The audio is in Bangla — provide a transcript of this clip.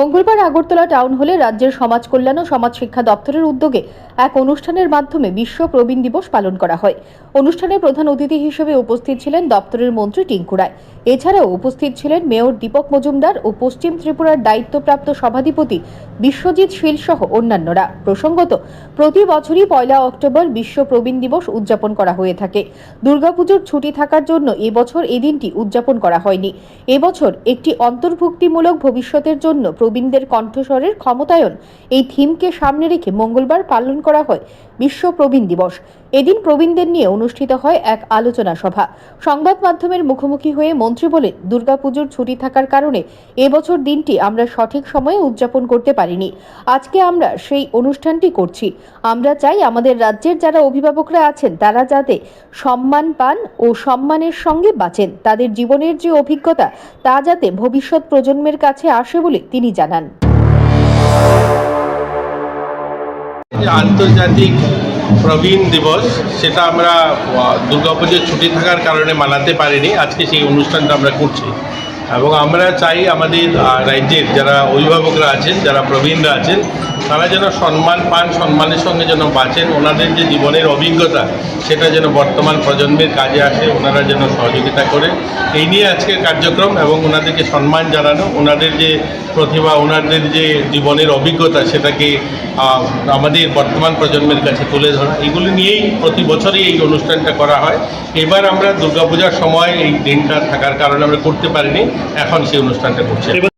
মঙ্গলবার আগরতলা টাউন হলে রাজ্যের সমাজ কল্যাণ ও সমাজ শিক্ষা দপ্তরের উদ্যোগে এক অনুষ্ঠানের মাধ্যমে বিশ্ব প্রবীণ দিবস পালন করা হয়। অনুষ্ঠানে প্রধান অতিথি হিসেবে উপস্থিত ছিলেন দপ্তরের মন্ত্রী টিঙ্কু রায়। এছাড়াও উপস্থিত ছিলেন মেয়র দীপক মজুমদার ও পশ্চিম ত্রিপুরার দায়িত্বপ্রাপ্ত সভাধিপতি বিশ্বজিৎ শীল সহ অন্যান্যরা। প্রসঙ্গত, প্রতি বছরই পয়লা অক্টোবর বিশ্ব প্রবীণ দিবস উদযাপন করা হয়ে থাকে। দুর্গাপুজোর ছুটি থাকার জন্য এবছর এই দিনটি উদযাপন করা হয়নি। এবছর একটি অন্তর্ভুক্তিমূলক ভবিষ্যতের জন্য প্রবীণদের কণ্ঠস্বরের ক্ষমতায়ন এই থিমকে সামনে রেখে মঙ্গলবার পালন করা হয় বিশ্ব প্রবীণ দিবস। এদিন প্রবীণদের নিয়ে অনুষ্ঠিত হয় এক আলোচনা সভা। সংবাদ মাধ্যমের মুখোমুখি হয়ে মন্ত্রী বলেন, দুর্গাপুজোর ছুটি থাকার কারণে এবছর দিনটি আমরা সঠিক সময়ে উদযাপন করতে পারিনি। আজকে আমরা সেই অনুষ্ঠানটি করছি। আমরা চাই আমাদের রাজ্যের যারা অভিভাবকরা আছেন, তারা যাতে সম্মান পান ও সম্মানের সঙ্গে বাঁচেন। তাদের জীবনের যে অভিজ্ঞতা, তা যাতে ভবিষ্যৎ প্রজন্মের কাছে আসে বলে তিনি জানান। আন্তর্জাতিক প্রবীণ দিবস, সেটা আমরা দুর্গাপুজোর ছুটি থাকার কারণে মানাতে পারিনি। আজকে সেই অনুষ্ঠানটা আমরা করছি। এবং আমরা চাই আমাদের রাজ্যের যারা অভিভাবকরা আছেন, যারা প্রবীণরা আছেন তারা যেন সম্মান পান, সম্মানের সঙ্গে যেন বাঁচেন, ওনাদের যে জীবনের অভিজ্ঞতা, সেটা যেন বর্তমান প্রজন্মের কাজে আসে, ওনারা যেন সহযোগিতা করে এই নিয়ে আজকের কার্যক্রম এবং ওনাদেরকে সম্মান জানানো, ওনাদের যে প্রতিভা, ওনাদের যে জীবনের অভিজ্ঞতা, সেটাকে আমাদের বর্তমান প্রজন্মের কাছে তুলে ধরা, এগুলি নিয়েই প্রতি বছরই এই অনুষ্ঠানটা করা হয়। এবার আমরা দুর্গাপূজার সময় এই দিনটা থাকার কারণে আমরা করতে পারিনি, এখন সেই অনুষ্ঠানটা করছি।